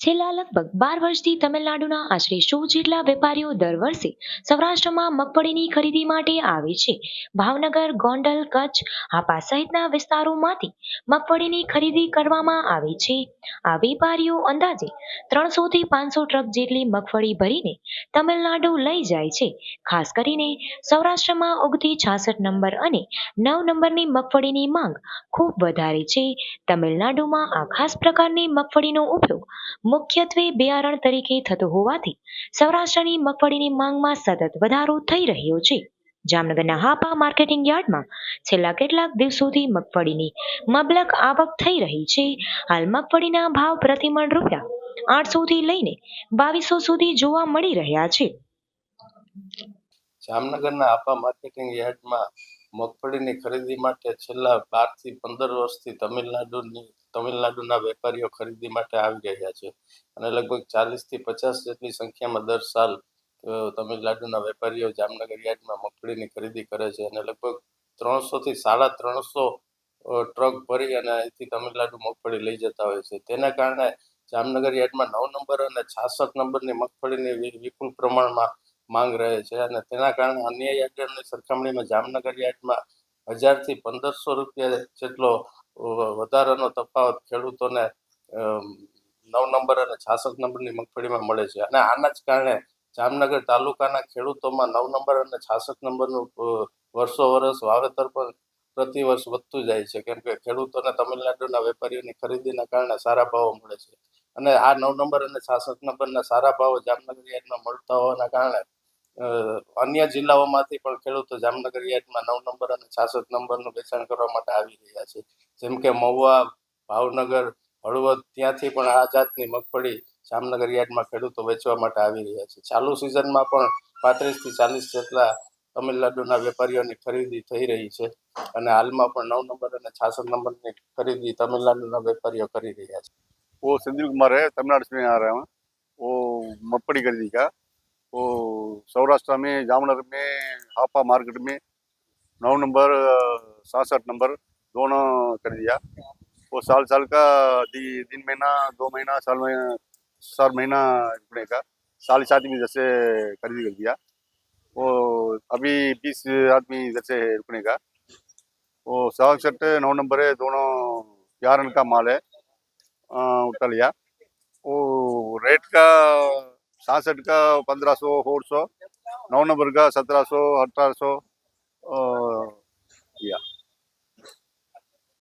છેલ્લા લગભગ બાર વર્ષથી તમિલનાડુના આશરે સો જેટલા વેપારીઓ દર વર્ષે સૌરાષ્ટ્રમાં મગફળીની ખરીદી માટે આવે છે. ભાવનગર, ગોંડલ, કચ્છ હાપા સહિતના વિસ્તારોમાંથી મગફળીની ખરીદી કરવામાં આવે છે. આ વેપારીઓ અંદાજે ત્રણસો થી પાંચસો ટ્રક જેટલી મગફળી ભરીને તમિલનાડુ લઈ જાય છે. ખાસ કરીને સૌરાષ્ટ્રમાં ઉગતી છાસઠ નંબર અને નવ નંબરની મગફળીની માંગ ખૂબ વધારે છે. તમિલનાડુમાં આ ખાસ પ્રકારની મગફળીનો ઉપયોગ મુખ્યત્વે બિયારણ તરીકે થતો હોવાથી સૌરાષ્ટ્રની મગફળીની માંગમાં સતત વધારો થઈ રહ્યો છે. જામનગરના હાપા માર્કેટિંગ યાર્ડમાં છેલ્લા કેટલાક દિવસોથી મગફળીની મબલક આવક થઈ રહી છે. હાલ મગફળીના ભાવ પ્રતિમણ રૂપિયા આઠસો થી લઈને બાવીસો સુધી જોવા મળી રહ્યા છે. જામનગરના આપા માર્કેટિંગ યાર્ડમાં મગફળીની ખરીદી માટે છેલ્લા બારથી પંદર વર્ષથી તમિલનાડુની તમિલનાડુના વેપારીઓ ખરીદી માટે આવી રહ્યા છે અને લગભગ ચાલીસથી પચાસ જેટલી સંખ્યામાં દર સાલ તમિલનાડુના વેપારીઓ જામનગર યાર્ડમાં મગફળીની ખરીદી કરે છે અને લગભગ ત્રણસો થી સાડા ત્રણસો ટ્રક ભરી અને અહીંથી તમિલનાડુ મગફળી લઈ જતા હોય છે. તેના કારણે જામનગર યાર્ડમાં નવ નંબર અને છાસઠ નંબરની મગફળીની વિપુલ પ્રમાણમાં માંગ રહે છે અને તેના કારણે અન્ય યાર્ડની સરખામણીમાં જામનગર યાર્ડમાં હજારથી પંદરસો રૂપિયા જેટલો વધારાનો તફાવત ખેડૂતોને નવ નંબર અને છાસઠ નંબરની મગફળીમાં મળે છે. અને આના જ કારણે જામનગર તાલુકાના ખેડૂતોમાં નવ નંબર અને છાસઠ નંબરનું વર્ષો વર્ષ વાવેતર પણ પ્રતિ વર્ષ વધતું જાય છે. કેમ કે ખેડૂતોને તમિલનાડુના વેપારીઓની ખરીદીના કારણે સારા ભાવો મળે છે. અને આ નવ નંબર અને છાસઠ નંબરના સારા ભાવો જામનગર એરિયામાં મળતા હોવાના કારણે અન્ય જિલ્લાઓમાંથી પણ ખેડૂતો જામનગર યાર્ડમાં નવ નંબર અને છાસઠ નંબરનું વેચાણ કરવા માટે આવી રહ્યા છે જેમ કે મહુવા ભાવનગર હળવદ ત્યાંથી પણ આ જાતની મગફળી જામનગર યાર્ડમાં ખેડૂતો વેચવા માટે આવી રહ્યા છે ચાલુ સિઝનમાં પણ પાંત્રીસથી ચાલીસ જેટલા તમિલનાડુના વેપારીઓની ખરીદી થઈ રહી છે અને હાલમાં પણ નવ નંબર અને છાસઠ નંબરની ખરીદી તમિલનાડુના વેપારીઓ કરી રહ્યા છે वो संजीव कुमार है तमिलनाडु से आ रहे हैं वो मगफड़ी खरीदी का वो सौराष्ट्र में जामनगर में हापा मार्केट में नौ नंबर सासठ नंबर दोनों कर दिया वो साल साल का दि- दिन महीना दो महीना साल में चार महीना रुकने का साल सात आदमी जैसे खरीदी कर दिया वो अभी बीस आदमी जैसे रुकने का वो साठ नौ नंबर है दोनों ग्यारह का माल है अ, उठा लिया वो रेट का सासठ का पंद्रह सौ सोलह सौ नौ नंबर का सत्रह सौ अठारह सौ किया